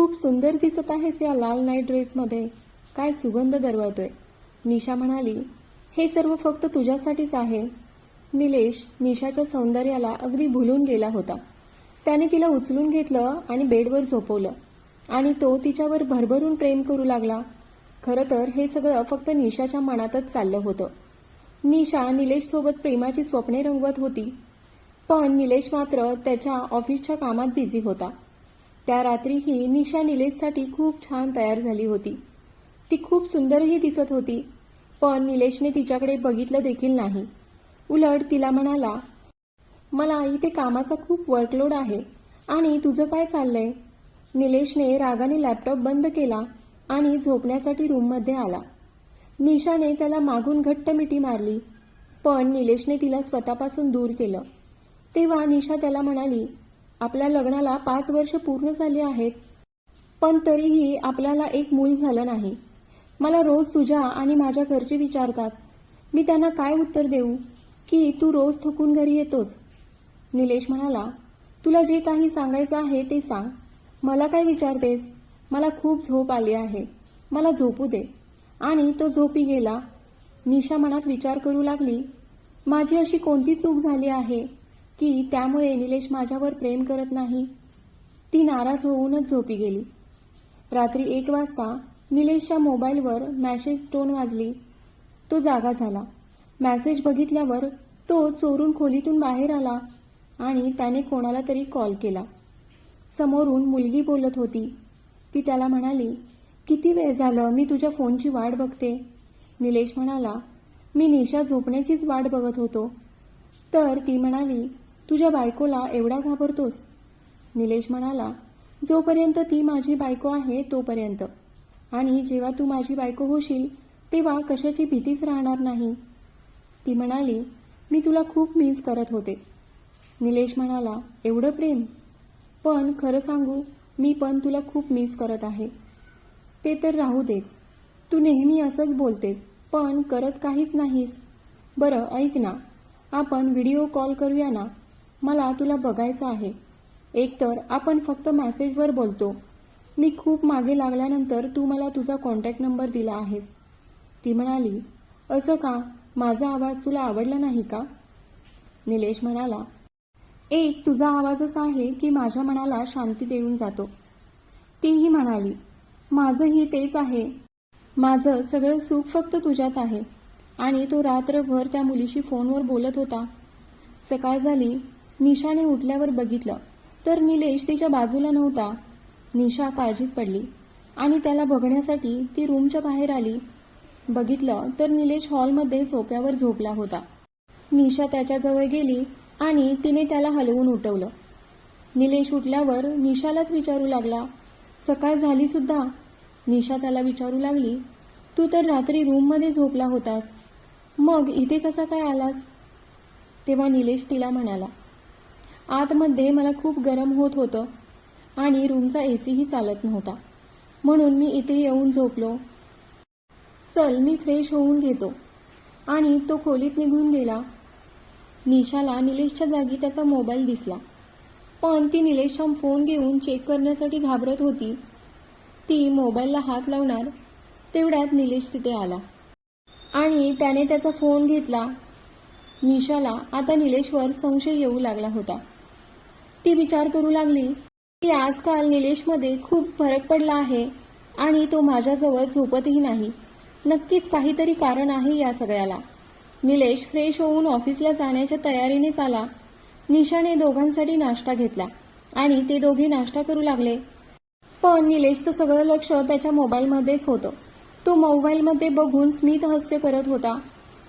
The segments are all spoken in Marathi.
खूप सुंदर दिसत आहेस या लाल नाईट ड्रेसमध्ये काय सुगंध दरवळतोय. निशा म्हणाली हे सर्व फक्त तुझ्यासाठीच आहे. निलेश निशाच्या सौंदर्याला अगदी भुलून गेला होता. त्याने तिला उचलून घेतलं आणि बेडवर झोपवलं. आणि तो तिच्यावर भरभरून प्रेम करू लागला. खरं तर हे सगळं फक्त निशाच्या मनातच चाललं होतं. निशा निलेशसोबत प्रेमाची स्वप्ने रंगवत होती. पण निलेश मात्र त्याच्या ऑफिसच्या कामात बिझी होता. त्या रात्री ही निशा निलेशसाठी खूप छान तयार झाली होती. ती खूप सुंदरही दिसत होती पण निलेशने तिच्याकडे बघितलं देखील नाही. उलट तिला म्हणाला मला इथे कामाचा खूप वर्कलोड आहे आणि तुझं काय चाललंय? निलेशने रागाने लॅपटॉप बंद केला आणि झोपण्यासाठी रूममध्ये आला. निशाने त्याला मागून घट्ट मिठी मारली पण निलेशने तिला स्वतःपासून दूर केलं. तेव्हा निशा त्याला म्हणाली आपल्या लग्नाला पाच वर्ष पूर्ण झाली आहेत. पण तरीही आपल्याला एक मूल झालं नाही. मला रोज तुझ्या आणि माझ्या घरचे विचारतात. मी त्यांना काय उत्तर देऊ? की तू रोज थकून घरी येतोस. निलेश म्हणाला तुला जे काही सांगायचं आहे ते सांग. मला काय विचारतेस? मला खूप झोप आली आहे. मला झोपू दे. आणि तो झोपी गेला. निशा मनात विचार करू लागली माझी अशी कोणती चूक झाली आहे? की त्यामुळे निलेश माझ्यावर प्रेम करत नाही. ती नाराज होऊनच झोपी गेली. रात्री एक वाजता निलेशच्या मोबाईलवर मॅसेज टोन वाजली. तो जागा झाला. मॅसेज बघितल्यावर तो चोरून खोलीतून बाहेर आला आणि त्याने कोणाला तरी कॉल केला. समोरून मुलगी बोलत होती. ती त्याला म्हणाली किती वेळ झालं? मी तुझ्या फोनची वाट बघते. निलेश म्हणाला मी निशा झोपण्याचीच वाट बघत होतो. तर ती म्हणाली तुझ्या बायकोला एवढा घाबरतोस? निलेश म्हणाला जोपर्यंत ती माझी बायको आहे तोपर्यंत. आणि जेव्हा तू माझी बायको होशील तेव्हा कशाची भीतीच राहणार नाही. ती म्हणाली मी तुला खूप मिस करत होते. निलेश म्हणाला एवढं प्रेम? पण खरं सांगू मी पण तुला खूप मिस करत आहे. ते तर राहू देच. तू नेहमी असंच बोलतेस पण करत काहीच नाहीस. बरं ऐक ना. आपण व्हिडिओ कॉल करूया ना? मला तुला बघायचं आहे. एकतर आपण फक्त मॅसेजवर बोलतो. मी खूप मागे लागल्यानंतर तू मला तुझा कॉन्टॅक्ट नंबर दिला आहेस. ती म्हणाली असं का? माझा आवाज तुला आवडला नाही का? निलेश म्हणाला एक तुझा आवाजच आहे की माझ्या मनाला शांती देऊन जातो. तीही म्हणाली माझंही तेच आहे. माझं सगळं सुख फक्त तुझ्यात आहे. आणि तो रात्रभर त्या मुलीशी फोनवर बोलत होता. सकाळ झाली निशाने उठल्यावर बघितलं तर निलेश तिच्या बाजूला नव्हता. निशा काळजीत पडली आणि त्याला बघण्यासाठी ती रूमच्या बाहेर आली. बघितलं तर निलेश हॉलमध्ये सोप्यावर झोपला होता. निशा त्याच्याजवळ गेली आणि तिने त्याला हलवून उठवलं. निलेश उठल्यावर निशालाच विचारू लागला. सकाळ झाली सुद्धा. निशा त्याला विचारू लागली तू तर रात्री रूममध्ये झोपला होतास. मग इथे कसा काय आलास? तेव्हा निलेश तिला म्हणाला आतमध्ये मला खूप गरम होत होतं आणि रूमचा एसीही चालत नव्हता. म्हणून मी इथे येऊन झोपलो. चल मी फ्रेश होऊन घेतो. आणि तो खोलीत निघून गेला. निशाला निलेशच्या जागी त्याचा मोबाईल दिसला. पण ती निलेशचा फोन घेऊन चेक करण्यासाठी घाबरत होती. ती मोबाईलला हात लावणार तेवढ्यात निलेश तिथे आला. आणि त्याने त्याचा फोन घेतला. निशाला आता निलेशवर संशय येऊ लागला होता. ती विचार करू लागली की आजकाल निलेशमध्ये खूप फरक पडला आहे आणि तो माझ्याजवळ झोपतही नाही. नक्कीच काहीतरी कारण आहे या सगळ्याला. निलेश फ्रेश होऊन ऑफिसला जाण्याच्या तयारीनेच आला. निशाने दोघांसाठी नाश्ता घेतला आणि ते दोघे नाश्ता करू लागले. पण निलेशचं सगळं लक्ष त्याच्या मोबाईलमध्येच होतं. तो मोबाईलमध्ये बघून स्मित हास्य करत होता.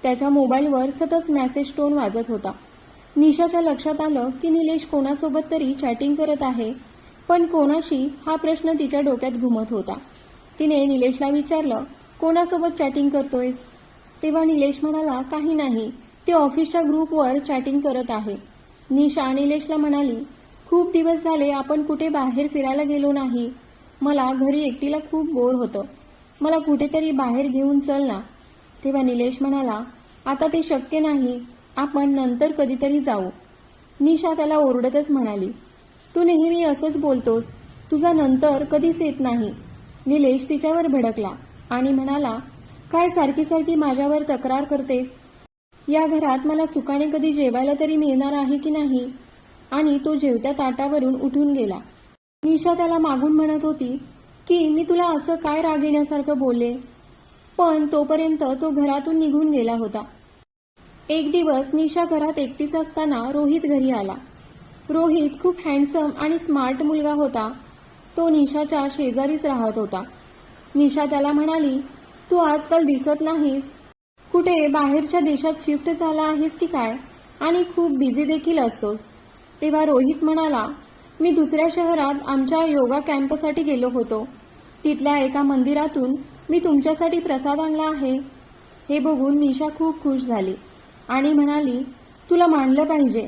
त्याच्या मोबाईलवर सतत मेसेज टोन वाजत होता. निशाच्या लक्षात आलं की निलेश कोणासोबत तरी चॅटिंग करत आहे पण कोणाशी हा प्रश्न तिच्या डोक्यात घुमत होता. तिने निलेशला विचारलं कोणासोबत चॅटिंग करतोयस? तेव्हा निलेश म्हणाला काही नाही. ते ऑफिसच्या ग्रुपवर चॅटिंग करत आहे. निशा निलेशला म्हणाली खूप दिवस झाले आपण कुठे बाहेर फिरायला गेलो नाही. मला घरी एकटीला खूप बोर होतं. मला कुठेतरी बाहेर घेऊन चल ना. तेव्हा निलेश म्हणाला आता ते शक्य नाही. आपण नंतर कधीतरी जाऊ. निशा त्याला ओरडतच म्हणाली तू नेहमी असंच बोलतोस. तुझा नंतर कधीच येत नाही. निलेश तिच्यावर भडकला आणि म्हणाला काय सारखी सारखी माझ्यावर तक्रार करतेस? या घरात मला सुखाने कधी जेवायला तरी मिळणार आहे की नाही? आणि तो जेवत्या ताटावरून उठून गेला. निशा त्याला मागून म्हणत होती की मी तुला असं काय राग येण्यासारखं बोलले? पण तोपर्यंत तो घरातून निघून गेला होता. एक दिवस निशा घरात एकटीच असताना रोहित घरी आला. रोहित खूप हँडसम आणि स्मार्ट मुलगा होता. तो निशाच्या शेजारीच राहत होता. निशा त्याला म्हणाली तू आजकाल दिसत नाहीस. कुठे बाहेरच्या देशात शिफ्ट झाला आहेस की काय? आणि खूप बिझी देखील असतोस. तेव्हा रोहित म्हणाला मी दुसऱ्या शहरात आमच्या योगा कॅम्पसाठी गेलो होतो. तिथल्या एका मंदिरातून मी तुमच्यासाठी प्रसाद आणला आहे. हे बघून निशा खूप खुश झाली. आणि म्हणाली तुला मानलं पाहिजे.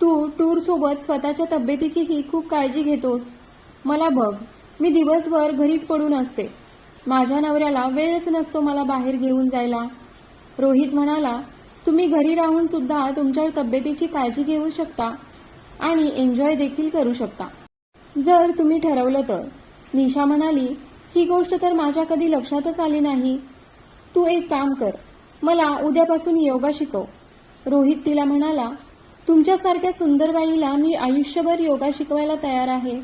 तू टूर सोबत स्वतःच्या तब्येतीचीही खूप काळजी घेतोस. मला बघ मी दिवसभर घरीच पडून असते. माझ्या नवऱ्याला वेळच नसतो मला बाहेर घेऊन जायला. रोहित म्हणाला तुम्ही घरी राहून सुद्धा तुमच्या तब्येतीची काळजी घेऊ शकता आणि एन्जॉय देखील करू शकता. जर तुम्ही ठरवलं तर. निशा म्हणाली ही गोष्ट तर माझ्या कधी लक्षातच आली नाही. तू एक काम कर. मला उद्यापासून योगा शिकव. रोहित तिला म्हणाला तुमच्यासारख्या सुंदर बाईला मी आयुष्यभर योगा शिकवायला तयार आहे.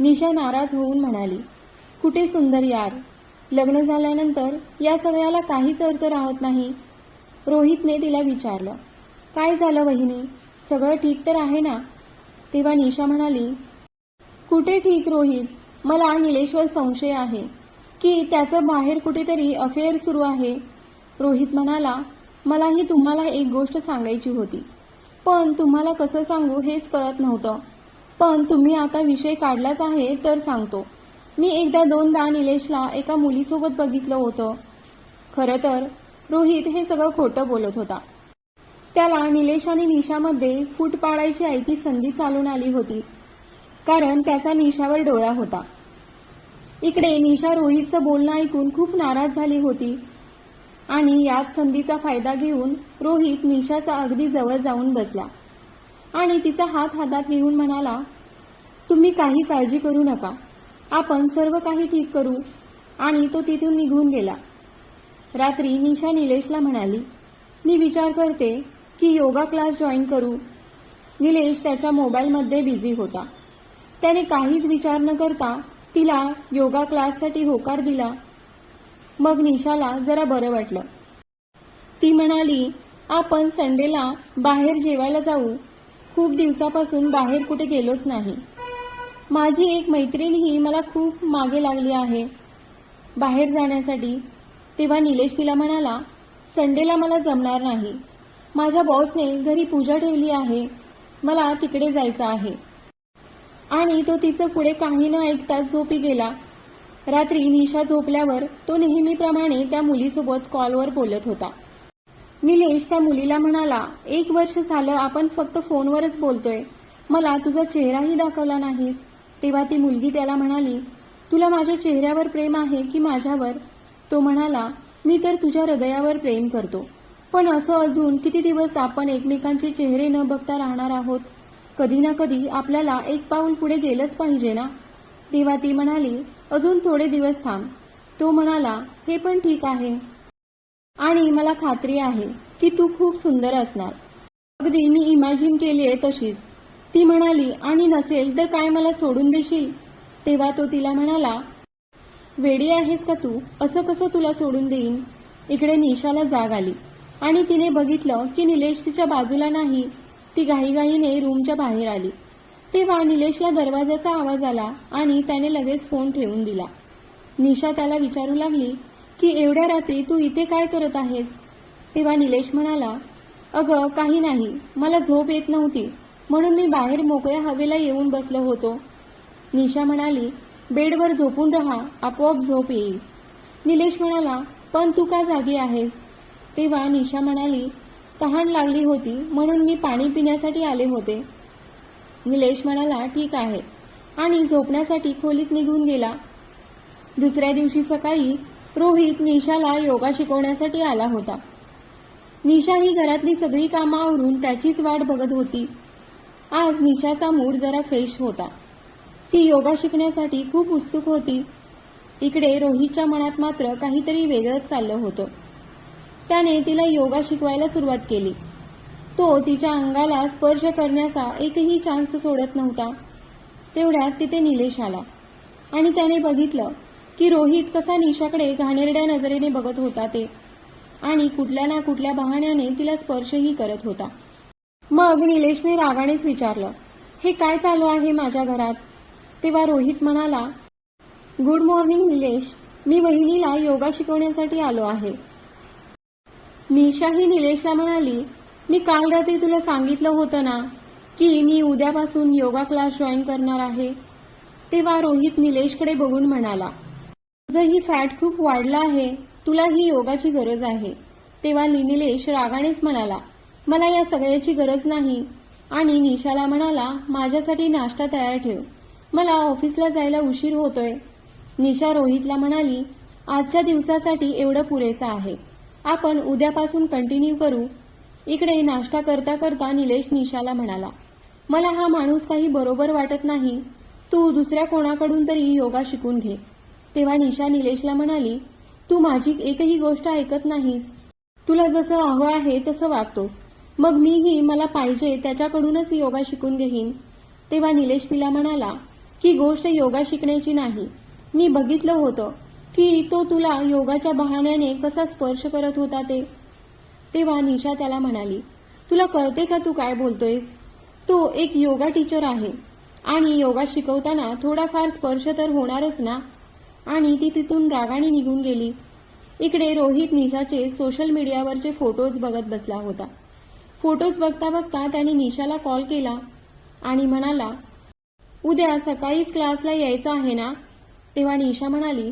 निशा नाराज होऊन म्हणाली कुठे सुंदर यार? लग्न झाल्यानंतर या सगळ्याला काहीच अर्थ राहत नाही. रोहितने तिला विचारलं काय झालं वहिनी? सगळं ठीक तर आहे ना? तेव्हा निशा म्हणाली कुठे ठीक रोहित? मला निलेश्वर संशय आहे की त्याचं बाहेर कुठेतरी अफेअर सुरू आहे. रोहित म्हणाला मलाही तुम्हाला एक गोष्ट सांगायची होती. पण तुम्हाला कसं सांगू हेच कळत नव्हतं. पण तुम्ही आता विषय काढलाच आहे तर सांगतो. मी एकदा दोनदा निलेशला एका मुलीसोबत बघितलं होतं. खरं तर रोहित हे सगळं खोटं बोलत होता. त्याला निलेश आणि निशामध्ये फूट पाडायची ऐकी संधी चालून आली होती. कारण त्याचा निशावर डोळा होता. इकडे निशा रोहितचं बोलणं ऐकून खूप नाराज झाली होती. आणि याच संधीचा फायदा घेऊन रोहित निशाचा अगदी जवळ जाऊन बसला. आणि तिचा हात हातात घेऊन म्हणाला तुम्ही काही काळजी करू नका. आपण सर्व काही ठीक करू. आणि तो तिथून निघून गेला. रात्री निशा निलेशला म्हणाली मी विचार करते की योगा क्लास जॉईन करू. निलेश त्याच्या मोबाईलमध्ये बिझी होता. त्याने काहीच विचार न करता तिला योगा क्लाससाठी होकार दिला. मग निशाला जरा बरं वाटलं. ती म्हणाली आपण संडेला बाहेर जेवायला जाऊ. खूप दिवसापासून बाहेर कुठे गेलोच नाही. माझी एक मैत्रीणही मला खूप मागे लागली आहे. बाहेर जाण्यासाठी. तेव्हा निलेश तिला म्हणाला संडेला मला जमणार नाही. माझ्या बॉसने घरी पूजा ठेवली आहे. मला तिकडे जायचं आहे. आणि तो तिचं पुढे काही न ऐकताच झोपी गेला. रात्री निशा झोपल्यावर तो नेहमीप्रमाणे त्या मुलीसोबत कॉलवर बोलत होता. निलेश त्या मुलीला म्हणाला एक वर्ष झालं आपण फक्त फोनवरच बोलतोय. मला तुझा चेहराही दाखवला नाहीस. तेव्हा ती मुलगी त्याला म्हणाली तुला माझ्या चेहऱ्यावर प्रेम आहे की माझ्यावर? तो म्हणाला मी तर तुझ्या हृदयावर प्रेम करतो. पण असं अजून किती दिवस आपण एकमेकांचे चेहरे न बघता राहणार आहोत? कधी ना कधी आपल्याला एक पाऊल पुढे गेलंच पाहिजे ना? तेव्हा ती म्हणाली अजून थोडे दिवस थांब. तो म्हणाला हे पण ठीक आहे. आणि मला खात्री आहे की तू खूप सुंदर असणार. अगदी मी इमॅजिन केली आहे तशीच. ती म्हणाली आणि नसेल तर काय मला सोडून देशील? तेव्हा तो तिला म्हणाला वेडी आहेस का तू? असं कसं तुला सोडून देईन? इकडे निशाला जाग आली आणि तिने बघितलं की निलेश तिच्या बाजूला नाही. ती घाईघाईने रूमच्या बाहेर आली. तेव्हा निलेशला दरवाजाचा आवाज आला आणि त्याने लगेच फोन ठेवून दिला. निशा त्याला विचारू लागली की एवढ्या रात्री तू इथे काय करत आहेस? तेव्हा निलेश म्हणाला अगं काही नाही मला झोप येत नव्हती म्हणून मी बाहेर मोकळ्या हवेला येऊन बसलो होतो. निशा म्हणाली बेडवर झोपून राहा आपोआप झोप येईल. निलेश म्हणाला पण तू का जागी आहेस? तेव्हा निशा म्हणाली तहान लागली होती म्हणून मी पाणी पिण्यासाठी आले होते. निलेश म्हणाला ठीक आहे. आणि झोपण्यासाठी खोलीत निघून गेला. दुसऱ्या दिवशी सकाळी रोहित निशाला योगा शिकवण्यासाठी आला होता. निशा ही घरातली सगळी कामं आवरून त्याचीच वाट बघत होती. आज निशाचा मूड जरा फ्रेश होता. ती योगा शिकण्यासाठी खूप उत्सुक होती. इकडे रोहितच्या मनात मात्र काहीतरी वेगळंच चाललं होतं. त्याने तिला योगा शिकवायला सुरुवात केली. तो तिच्या अंगाला स्पर्श करण्याचा एकही चान्स सोडत नव्हता. तेवढ्यात तिथे निलेश आला आणि त्याने बघितलं की रोहित कसा निशाकडे घाणेरड्या नजरेने बघत होता ते आणि कुठल्या ना कुठल्या बहाण्याने तिला स्पर्शही करत होता. मग निलेशने रागानेच विचारलं हे काय चालू आहे माझ्या घरात? तेव्हा रोहित म्हणाला गुड मॉर्निंग निलेश मी वहिनीला योगा शिकवण्यासाठी आलो आहे. निशाही निलेशला म्हणाली मी काल रात्री तुला सांगितलं होतं ना की मी उद्यापासून योगा क्लास जॉईन करणार आहे. तेव्हा रोहित निलेशकडे बघून म्हणाला तुझं ही फॅट खूप वाढलं आहे तुला ही योगाची गरज आहे. तेव्हा निलेश रागानेच म्हणाला मला या सगळ्याची गरज नाही. आणि निशाला म्हणाला माझ्यासाठी नाश्ता तयार ठेव. मला ऑफिसला जायला उशीर होतोय. निशा रोहितला म्हणाली आजच्या दिवसासाठी एवढं पुरेसं आहे. आपण उद्यापासून कंटिन्यू करू इकडे नाश्ता करता करता निलेश निशाला म्हणाला मला हा माणूस काही बरोबर वाटत नाही. तू दुसऱ्या कोणाकडून तरी योगा शिकून घे. तेव्हा निशा निलेशला म्हणाली तू माझी एकही गोष्ट ऐकत नाहीस. तुला जसं हवं आहे तसं वागतोस. मग मीही मला पाहिजे त्याच्याकडूनच योगा शिकून घेईन. तेव्हा निलेश तिला म्हणाला की गोष्ट योगा शिकण्याची नाही. मी बघितलं होतं की तो तुला योगाच्या बहाण्याने कसा स्पर्श करत होता ते. तेव्हा निशा त्याला म्हणाली तुला कळते का तू काय बोलतोयस? तो एक योगा टीचर आहे आणि योगा शिकवताना थोडाफार स्पर्श तर होणारच ना? आणि ती तिथून रागाने निघून गेली. इकडे रोहित निशाचे सोशल मीडियावरचे फोटोज बघत बसला होता. फोटोज बघता बघता त्याने निशाला कॉल केला आणि म्हणाला उद्या सकाळीच क्लासला यायचं आहे ना? तेव्हा निशा म्हणाली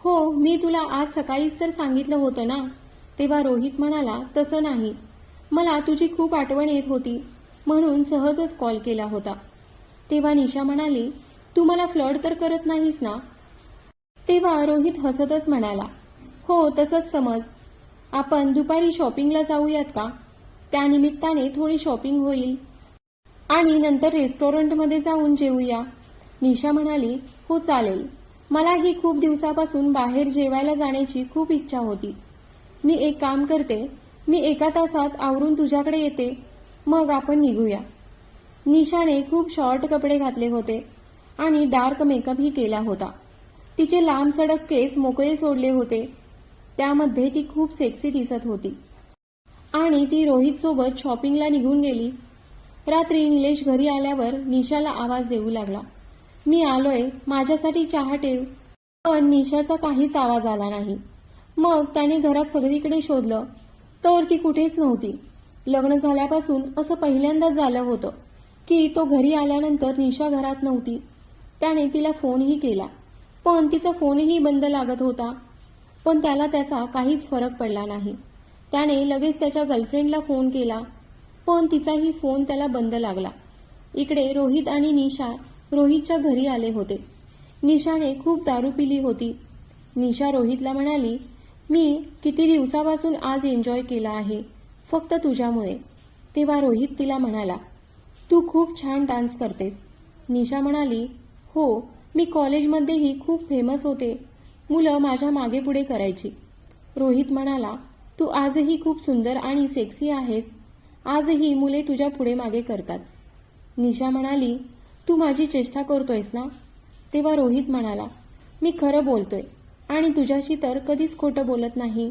हो मी तुला आज सकाळीच तर सांगितलं होतं ना? तेव्हा रोहित म्हणाला तसं नाही. मला तुझी खूप आठवण येत होती. म्हणून सहजच कॉल केला होता. तेव्हा निशा म्हणाली तू मला फ्लड तर करत नाहीस ना? तेव्हा रोहित हसतच म्हणाला हो तसंच समज. आपण दुपारी शॉपिंगला जाऊयात का? त्यानिमित्ताने थोडी शॉपिंग होईल. आणि नंतर रेस्टॉरंटमध्ये जाऊन जेवूया निशा म्हणाली हो चालेल. मला ही खूप दिवसापासून बाहेर जेवायला जाण्याची खूप इच्छा होती. मी एक काम करते. मी एका तासात आवरून तुझ्याकडे येते. मग आपण निघूया. निशाने खूप शॉर्ट कपडे घातले होते आणि डार्क मेकअपही केला होता. तिचे लांब सडक केस मोकळे सोडले होते. त्यामध्ये ती खूप सेक्सी दिसत होती. आणि ती रोहित सोबत शॉपिंगला निघून गेली. रात्री निलेश घरी आल्यावर निशाला आवाज देऊ लागला. मी आलोय माझ्यासाठी चहा ठेव. पण निशाचा काहीच आवाज आला नाही. मग त्याने घरात सगळीकडे शोधलं. तर ती कुठेच नव्हती. लग्न झाल्यापासून असं पहिल्यांदाच झालं होतं की तो घरी आल्यानंतर निशा घरात नव्हती. त्याने तिला फोनही केला. पण तिचा फोनही बंद लागत होता. पण त्याला त्याचा काहीच फरक पडला नाही. त्याने लगेच त्याच्या गर्लफ्रेंडला फोन केला. पण तिचाही फोन त्याला बंद लागला. इकडे रोहित आणि निशा रोहितच्या घरी आले होते. निशाने खूप दारू पिली होती. निशा रोहितला म्हणाली मी किती दिवसापासून आज एन्जॉय केला आहे फक्त तुझ्यामुळे. तेव्हा रोहित तिला म्हणाला तू खूप छान डान्स करतेस. निशा म्हणाली हो मी कॉलेजमध्येही खूप फेमस होते. मुलं माझ्या मागे पुढे करायची. रोहित म्हणाला तू आजही खूप सुंदर आणि सेक्सी आहेस. आजही मुले तुझ्या पुढे मागे करतात. निशा म्हणाली तू माझी चेष्टा करतोयस ना? तेव्हा रोहित म्हणाला मी खरं बोलतोय. आणि तुझ्याशी तर कधीच खोटं बोलत नाही.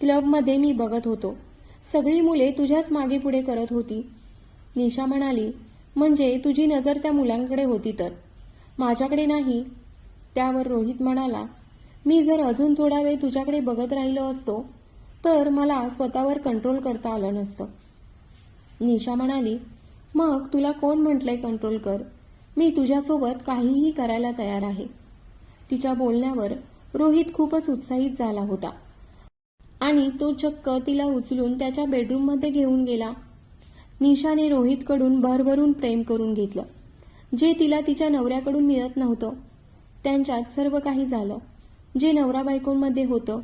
क्लबमध्ये मी बघत होतो. सगळी मुले तुझ्याच मागे पुढे करत होती. निशा म्हणाली म्हणजे तुझी नजर त्या मुलांकडे होती तर? माझ्याकडे नाही. त्यावर रोहित म्हणाला मी जर अजून थोडा वेळ तुझ्याकडे बघत राहिलो असतो तर मला स्वतःवर कंट्रोल करता आलं नसतं. निशा म्हणाली मग तुला कोण म्हटलंय कंट्रोल कर? मी तुझ्यासोबत काहीही करायला तयार आहे. तिच्या बोलण्यावर रोहित खूपच उत्साहित झाला होता. आणि तो चक्क तिला उचलून त्याच्या बेडरूममध्ये घेऊन गेला. निशाने रोहितकडून भरभरून प्रेम करून घेतलं जे तिला तिच्या नवऱ्याकडून मिळत नव्हतं. त्यांच्यात सर्व काही झालं जे नवरा बायकोंमध्ये होतं.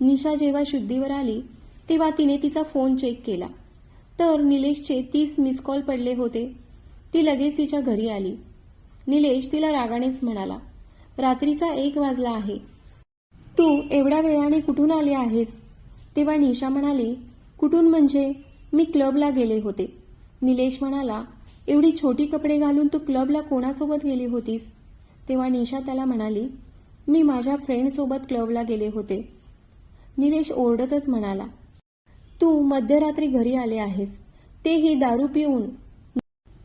निशा जेव्हा शुद्धीवर आली तेव्हा तिने तिचा फोन चेक केला. तर निलेशचे तीस मिस कॉल पडले होते. ती लगेच तिच्या घरी आली. निलेश तिला रागानेच म्हणाला रात्रीचा एक वाजला आहे. तू एवढ्या वेळाने कुठून आली आहेस? तेव्हा निशा म्हणाली कुठून म्हणजे? मी क्लबला गेले होते. निलेश म्हणाला एवढी छोटी कपडे घालून तू क्लबला कोणासोबत गेली होतीस? तेव्हा निशा त्याला म्हणाली मी माझ्या फ्रेंडसोबत क्लबला गेले होते. निलेश ओरडतच म्हणाला तू मध्यरात्री घरी आले आहेस. तेही दारू पिऊन.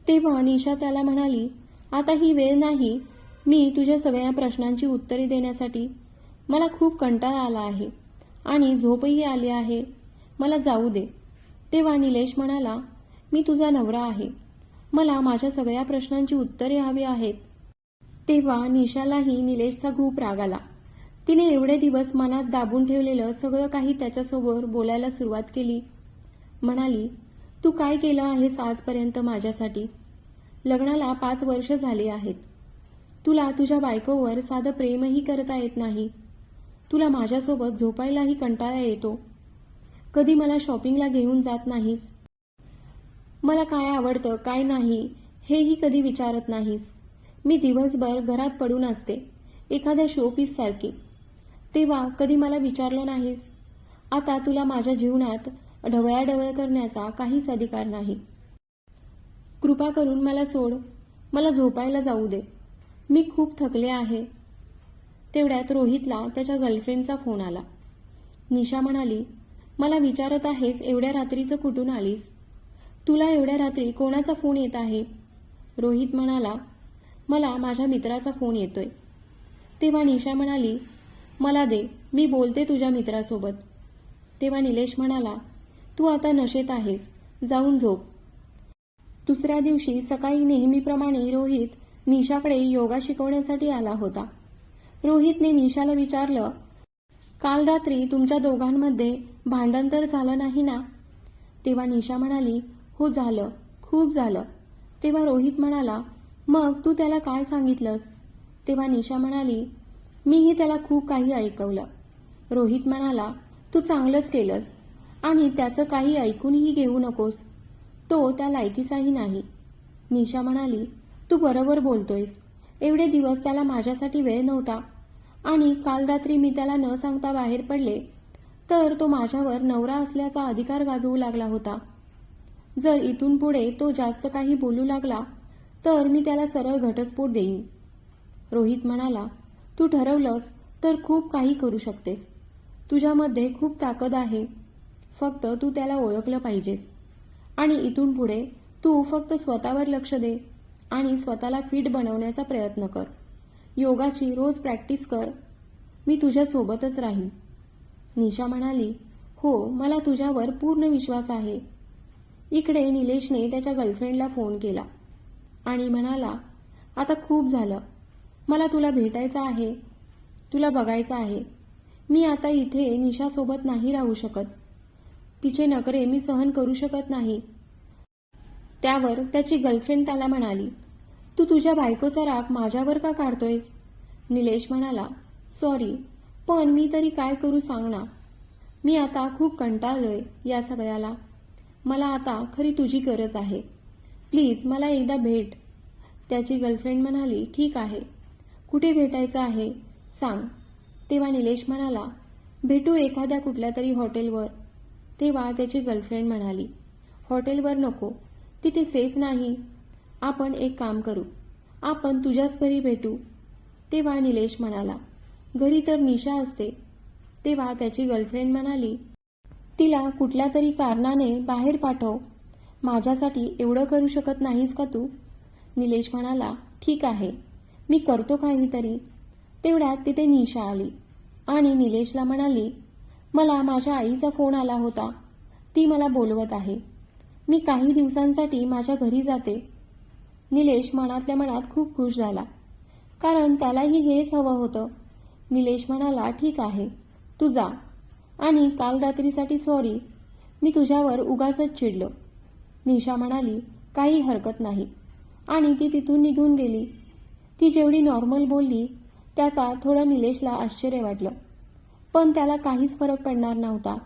तेव्हा निशा त्याला म्हणाली आता ही वेळ नाही मी तुझ्या सगळ्या प्रश्नांची उत्तरे देण्यासाठी मला खूप कंटाळा आला आहे आणि झोपही आली आहे. मला जाऊ दे. तेव्हा निलेश म्हणाला मी तुझा नवरा आहे. मला माझ्या सगळ्या प्रश्नांची उत्तरे हवी आहेत. तेव्हा निशालाही निलेशचा खूप राग आला. तिने एवढे दिवस मनात दाबून ठेवलेलं सगळं काही त्याच्यासोबत बोलायला सुरुवात केली. म्हणाली तू काय केलं आहेस आजपर्यंत माझ्यासाठी? लग्नाला पाच वर्ष झाली आहेत. तुला तुझ्या बायकोवर साधं प्रेमही करता येत नाही. तुला माझ्यासोबत झोपायलाही कंटाळा येतो. कधी मला शॉपिंगला घेऊन जात नाहीस? मला काय आवडतं काय नाही हेही कधी विचारत नाहीस. मी दिवसभर घरात पडून असते. एखाद्या शोपीस सारखी. तेव्हा कधी मला विचारलं नाहीस? आता तुला माझ्या जीवनात ढवळ्याढवळ करण्याचा काहीच अधिकार नाही. कृपा करून मला सोड. मला झोपायला जाऊ दे. मी खूप थकले आहे. तेवढ्यात रोहितला त्याच्या गर्लफ्रेंडचा फोन आला. निशा म्हणाली मला विचारत आहेस एवढ्या रात्रीचं कुठून आलीस? तुला एवढ्या रात्री कोणाचा फोन येत आहे? रोहित म्हणाला मला माझ्या मित्राचा फोन येतोय. तेव्हा निशा म्हणाली मला दे मी बोलते तुझ्या मित्रासोबत. तेव्हा निलेश म्हणाला तू आता नशेत आहेस जाऊन झोप. दुसऱ्या दिवशी सकाळी नेहमीप्रमाणे रोहित निशाकडे योगा शिकवण्यासाठी आला होता. रोहितने निशाला विचारलं काल रात्री तुमच्या दोघांमध्ये भांडण तर झालं नाही ना? तेव्हा निशा म्हणाली हो झालं खूप झालं. तेव्हा रोहित म्हणाला मग तू त्याला काय सांगितलंस? तेव्हा निशा म्हणाली मीही त्याला खूप काही ऐकवलं. रोहित म्हणाला तू चांगलंच केलंस आणि त्याचं काही ऐकूनही घेऊ नकोस. तो त्या लायकीचाही नाही. निशा म्हणाली तू बरोबर बोलतोयस. एवढे दिवस त्याला माझ्यासाठी वेळ नव्हता. आणि काल रात्री मी त्याला न सांगता बाहेर पडले तर तो माझ्यावर नवरा असल्याचा अधिकार गाजवू लागला होता. जर इथून पुढे तो जास्त काही बोलू लागला तर मी त्याला सरळ घटस्फोट देईन. रोहित म्हणाला तू ठरवलंस तर खूप काही करू शकतेस. तुझ्यामध्ये खूप ताकद आहे. फक्त तू त्याला ओळखलं पाहिजेस. आणि इथून पुढे तू फक्त स्वतःवर लक्ष दे. आणि स्वतःला फिट बनवण्याचा प्रयत्न कर. योगाची रोज प्रॅक्टिस कर. मी तुझ्या सोबतच राहीन. निशा म्हणाली हो मला तुझ्यावर पूर्ण विश्वास आहे. इकडे निलेशने त्याच्या गर्लफ्रेंडला फोन केला आणि म्हणाला आता खूप झालं. मला तुला भेटायचं आहे. तुला बघायचं आहे. मी आता इथे निशासोबत नाही राहू शकत. तिचे नखरे मी सहन करू शकत नाही. त्यावर त्याची गर्लफ्रेंड त्याला म्हणाली तू तुझ्या बायकोचा राग माझ्यावर का काढतोयस? निलेश म्हणाला सॉरी पण मी तरी काय करू सांग ना मी आता खूप कंटाळलोय या सगळ्याला. मला आता खरी तुझी गरज आहे. प्लीज मला एकदा भेट. त्याची गर्लफ्रेंड म्हणाली ठीक आहे. कुठे भेटायचं आहे? सांग. तेव्हा निलेश म्हणाला भेटू एखाद्या कुठल्या तरी हॉटेलवर तेव्हा त्याची गर्लफ्रेंड म्हणाली हॉटेलवर नको. तिथे सेफ नाही. आपण एक काम करू. आपण तुझ्याच घरी भेटू. तेव्हा निलेश म्हणाला घरी तर निशा असते. तेव्हा त्याची गर्लफ्रेंड म्हणाली तिला कुठल्या तरी कारणाने बाहेर पाठव. माझ्यासाठी एवढं करू शकत नाहीस का तू? निलेश म्हणाला ठीक आहे. मी करतो काहीतरी. तेवढ्यात तिथे निशा आली आणि निलेशला म्हणाली मला माझ्या आईचा फोन आला होता. ती मला बोलवत आहे. मी काही दिवसांसाठी माझ्या घरी जाते. निलेश मनातल्या मनात खूप खुश झाला. कारण त्यालाही हेच हवं होतं. निलेश म्हणाला ठीक आहे तू जा. आणि काल रात्रीसाठी सॉरी मी तुझ्यावर उगाचच चिडलो. निशा म्हणाली काही हरकत नाही. आणि ती तिथून निघून गेली. ती जेवढी नॉर्मल बोलली त्याचा थोडं निलेशला आश्चर्य वाटलं. पण त्याला काहीच फरक पडणार नव्हता.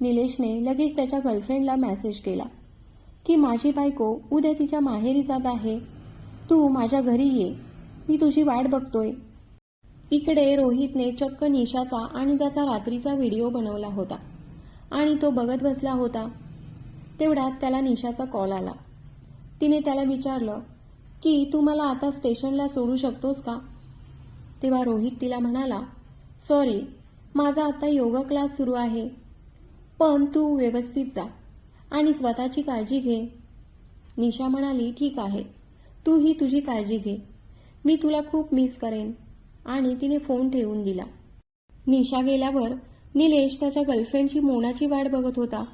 निलेशने लगेच त्याच्या गर्लफ्रेंडला मेसेज केला. की माझी बायको उद्या तिच्या माहेरी जात आहे. तू माझ्या घरी ये. मी तुझी वाट बघतोय. इकडे रोहितने चक्क निशाचा आणि त्याचा रात्रीचा व्हिडिओ बनवला होता. आणि तो बघत बसला होता. तेवढ्यात त्याला निशाचा कॉल आला. तिने त्याला विचारलं की तू मला आता स्टेशनला सोडू शकतोस का? तेव्हा रोहित तिला म्हणाला सॉरी माझा आता योगा क्लास सुरू आहे. पण तू व्यवस्थित जा. आणि स्वतःची काळजी घे. निशा म्हणाली ठीक आहे. तू ही तुझी काळजी घे. मी तुला खूप मिस करेन. आणि तिने फोन ठेवून दिला. निशा गेल्यावर निलेश त्याच्या गर्लफ्रेंडची मोनाची वाट बघत होता.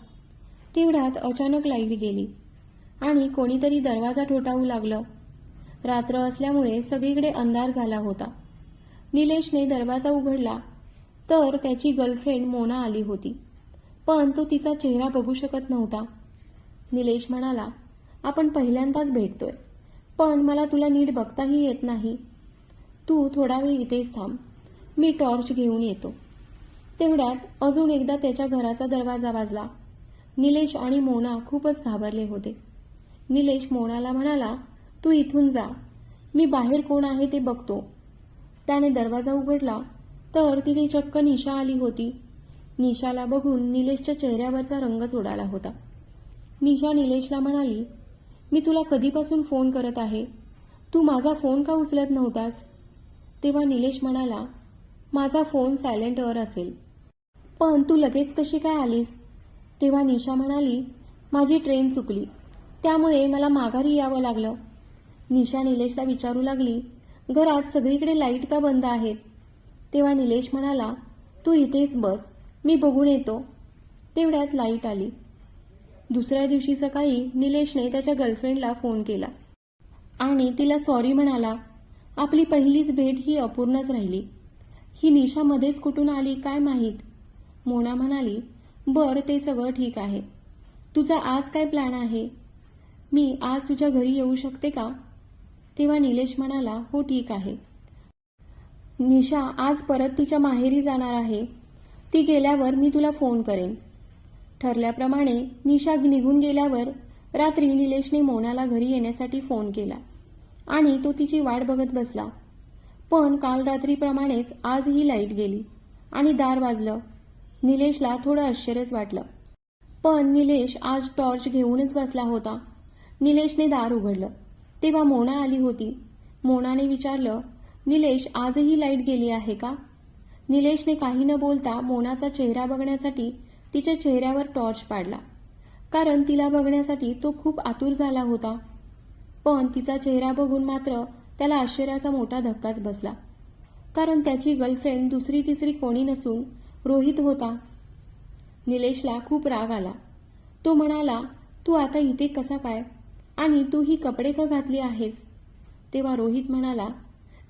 तेवढ्यात अचानक लाइट गेली आणि कोणीतरी दरवाजा ठोठावू लागलं. रात्र असल्यामुळे सगळीकडे अंधार झाला होता. निलेशने दरवाजा उघडला. तर त्याची गर्लफ्रेंड मोना आली होती. पण तो तिचा चेहरा बघू शकत नव्हता. निलेश म्हणाला आपण पहिल्यांदाच भेटतोय. पण मला तुला नीट बघताही येत नाही. तू थोडा वेळ इथेच थांब. मी टॉर्च घेऊन येतो. तेवढ्यात अजून एकदा त्याच्या घराचा दरवाजा वाजला. निलेश आणि मोना खूपच घाबरले होते. निलेश मोनाला म्हणाला तू इथून जा. मी बाहेर कोण आहे ते बघतो. त्याने दरवाजा उघडला तर तिथे चक्क निशा आली होती. निशाला बघून निलेशच्या चेहऱ्यावरचा रंगच उडाला होता. निशा निलेशला म्हणाली मी तुला कधीपासून फोन करत आहे? तू माझा फोन का उचलत नव्हतास? तेव्हा निलेश म्हणाला माझा फोन सायलेंटवर असेल. पण तू लगेच कशी काय आलीस? तेव्हा निशा म्हणाली माझी ट्रेन चुकली. त्यामुळे मला माघारी यावं लागलं. निशा निलेशला विचारू लागली घरात सगळीकडे लाइट का बंद आहेत? तेव्हा निलेश म्हणाला तू इथेच बस. मी बघून येतो. तेवढ्यात लाइट आली. दुसऱ्या दिवशी सकाळी निलेशने त्याच्या गर्लफ्रेंडला फोन केला. आणि तिला सॉरी म्हणाला. आपली पहिलीच भेट ही अपूर्णच राहिली. ही निशा मध्येच कुठून आली काय माहीत? मोना म्हणाली बर ते सगळं ठीक आहे. तुझा आज काय प्लॅन आहे? मी आज तुझ्या घरी येऊ शकते का? तेव्हा निलेश म्हणाला हो ठीक आहे. निशा आज परत तिच्या माहेरी जाणार आहे. ती गेल्यावर मी तुला फोन करेन. ठरल्याप्रमाणे निशा निघून गेल्यावर रात्री निलेशने मोनाला घरी येण्यासाठी फोन केला आणि तो तिची वाट बघत बसला. पण काल रात्रीप्रमाणेच आजही लाइट गेली आणि दार वाजलं. निलेशला थोडं आश्चर्यच वाटलं. पण निलेश आज टॉर्च घेऊनच बसला होता. निलेशने दार उघडलं. तेव्हा मोना आली होती. मोनाने विचारलं निलेश आजही लाइट गेली आहे का? निलेशने काही न बोलता मोनाचा चेहरा बघण्यासाठी तिच्या चेहऱ्यावर टॉर्च पाडला. कारण तिला बघण्यासाठी तो खूप आतुर झाला होता. पण तिचा चेहरा बघून मात्र त्याला आश्चर्याचा मोठा धक्काच बसला. कारण त्याची गर्लफ्रेंड दुसरी तिसरी कोणी नसून रोहित होता. निलेशला खूप राग आला. तो म्हणाला तू आता इथे कसा काय? आणि तू ही कपडे का घातली आहेस? तेव्हा रोहित म्हणाला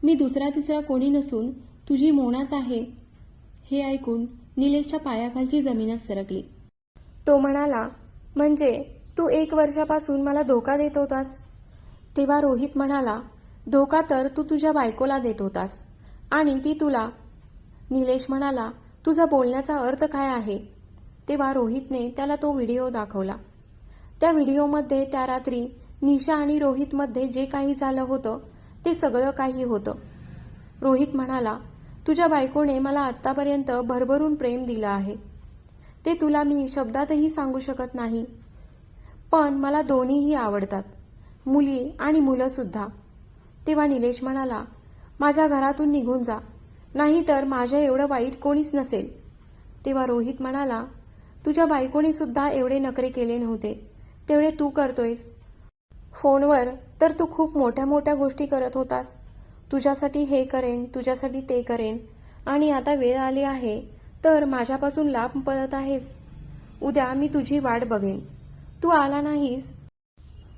मी दुसरा तिसरा कोणी नसून तुझी मोनाच आहे. हे ऐकून निलेशच्या पायाखालची जमीनच सरकली. तो म्हणाला म्हणजे तू एक वर्षापासून मला धोका देत होतास? तेव्हा रोहित म्हणाला धोका तर तू तुझ्या बायकोला देत होतास. आणि ती तुला. निलेश म्हणाला तुझा बोलण्याचा अर्थ काय आहे? तेव्हा रोहितने त्याला तो व्हिडिओ दाखवला. त्या व्हिडिओमध्ये त्या रात्री निशा आणि रोहितमध्ये जे काही झालं होतं ते सगळं काही होतं. रोहित म्हणाला तुझ्या बायकोने मला आत्तापर्यंत भरभरून प्रेम दिलं आहे. ते तुला मी शब्दातही सांगू शकत नाही. पण मला दोन्हीही आवडतात. मुली आणि मुलं सुद्धा. तेव्हा निलेश म्हणाला माझ्या घरातून निघून जा. नाहीतर माझ्या एवढं वाईट कोणीच नसेल. तेव्हा रोहित म्हणाला तुझ्या बायकोने सुद्धा एवढे नखरे केले नव्हते. तेवढे तू करतोयस. फोनवर तर तू खूप मोठ्या मोठ्या गोष्टी करत होतास. तुझ्यासाठी हे करेन तुझ्यासाठी ते करेन. आणि आता वेळ आली आहे तर माझ्यापासून लाभ पडत आहेस. उद्या मी तुझी वाट बघेन. तू आला नाहीस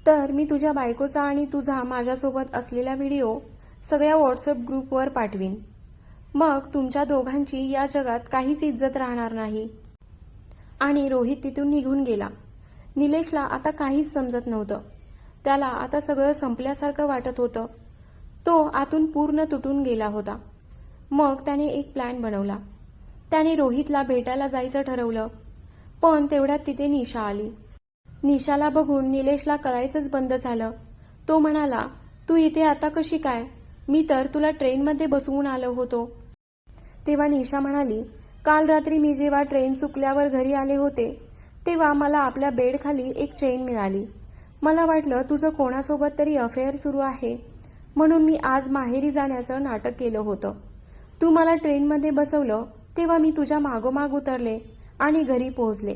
तर मी तुझ्या बायकोचा आणि तुझा माझ्यासोबत असलेला व्हिडिओ सगळ्या व्हॉट्सअप ग्रुपवर पाठवीन. मग तुमच्या दोघांची या जगात काहीच इज्जत राहणार नाही. आणि रोहित तिथून निघून गेला. निलेशला आता काहीच समजत नव्हतं. त्याला आता सगळं संपल्यासारखं वाटत होतं. तो आतून पूर्ण तुटून गेला होता. मग त्याने एक प्लॅन बनवला. त्याने रोहितला भेटायला जायचं ठरवलं. पण तेवढ्यात तिथे निशा आली. निशाला बघून निलेशला कळायचंच बंद झालं. तो म्हणाला तू इथे आता कशी काय? मी तर तुला ट्रेनमध्ये बसवून आलो होतो. तेव्हा निशा म्हणाली काल रात्री मी जेव्हा ट्रेन चुकल्यावर घरी आले होते तेव्हा मला आपल्या बेडखाली एक चेन मिळाली. मला वाटलं तुझं कोणासोबत तरी अफेअर सुरू आहे. म्हणून मी आज माहेरी जाण्याचं नाटक केलं होतं. तू मला ट्रेनमध्ये बसवलं तेव्हा मी तुझ्या मागोमाग उतरले आणि घरी पोहोचले.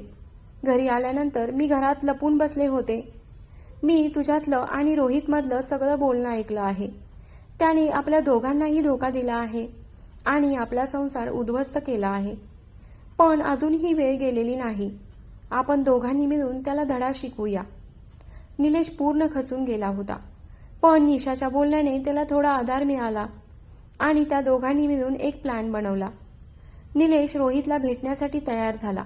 घरी आल्यानंतर मी घरात लपून बसले होते. मी तुझ्यातलं आणि रोहितमधलं सगळं बोलणं ऐकलं आहे. त्याने आपल्या दोघांनाही धोका दिला आहे आणि आपला संसार उद्ध्वस्त केला आहे. पण अजूनही वेळ गेलेली नाही. आपण दोघांनी मिळून त्याला धडा शिकवूया निलेश पूर्ण खचून गेला होता. पण निशाच्या बोलण्याने त्याला थोडा आधार मिळाला आणि त्या दोघांनी मिळून एक प्लॅन बनवला. निलेश रोहितला भेटण्यासाठी तयार झाला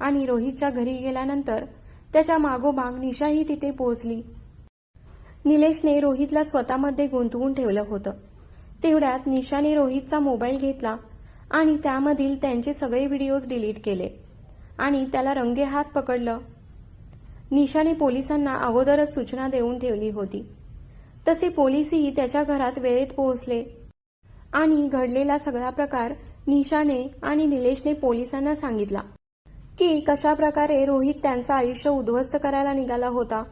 आणि रोहितच्या घरी गेल्यानंतर त्याच्या मागोमाग निशाही तिथे पोहोचली. निलेशने रोहितला स्वतःमध्ये गुंतवून ठेवलं होतं. तेवढ्यात निशाने रोहितचा मोबाईल घेतला आणि त्यामधील त्यांचे सगळे व्हिडिओज डिलीट केले आणि त्याला रंगे हात पकडलं. निशाने पोलिसांना अगोदरच सूचना देऊन ठेवली होती. तसे पोलीसही त्याच्या घरात वेळेत पोहोचले. आणि घडलेला सगळा प्रकार निशाने आणि निलेशने पोलिसांना सांगितला की कशा प्रकारे रोहित त्यांचं आयुष्य उद्ध्वस्त करायला निघाला होता.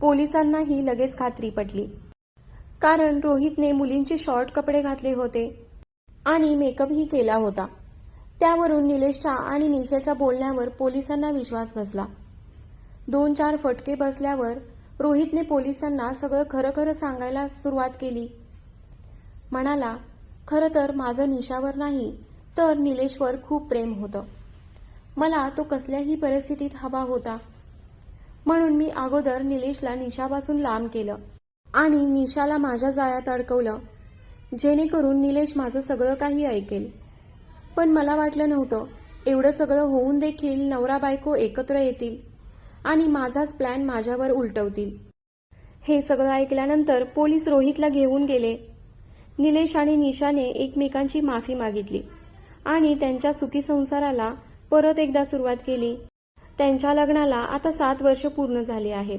पोलिसांनाही लगेच खात्री पटली कारण रोहितने मुलींचे शॉर्ट कपडे घातले होते आणि मेकअपही केला होता. त्यावरून निलेशच्या आणि निशाच्या बोलण्यावर पोलिसांना विश्वास बसला. दोन चार फटके बसल्यावर रोहितने पोलिसांना सगळं खरं खरं सांगायला सुरुवात केली. म्हणाला खरं तर माझं निशावर नाही तर निलेशवर खूप प्रेम होतं. मला तो कसल्याही परिस्थितीत हवा होता. म्हणून मी अगोदर निलेशला निशापासून लांब केलं आणि निशाला माझ्या जाळ्यात अडकवलं. जेणेकरून निलेश माझं सगळं काही ऐकेल. पण मला वाटलं नव्हतं एवढं सगळं होऊन देखील नवरा बायको एकत्र येतील. आणि माझाच प्लॅन माझ्यावर उलटवतील. हे सगळं ऐकल्यानंतर पोलीस रोहितला घेऊन गेले. निलेश आणि निशाने एकमेकांची माफी मागितली आणि त्यांच्या सुखी संसाराला परत एकदा सुरुवात केली. त्यांच्या लग्नाला आता सात वर्ष पूर्ण झाली आहेत.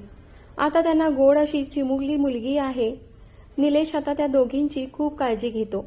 आता त्यांना गोड अशी चिमुकली मुलगी आहे. निलेश आता त्या दोघींची खूप काळजी घेतो.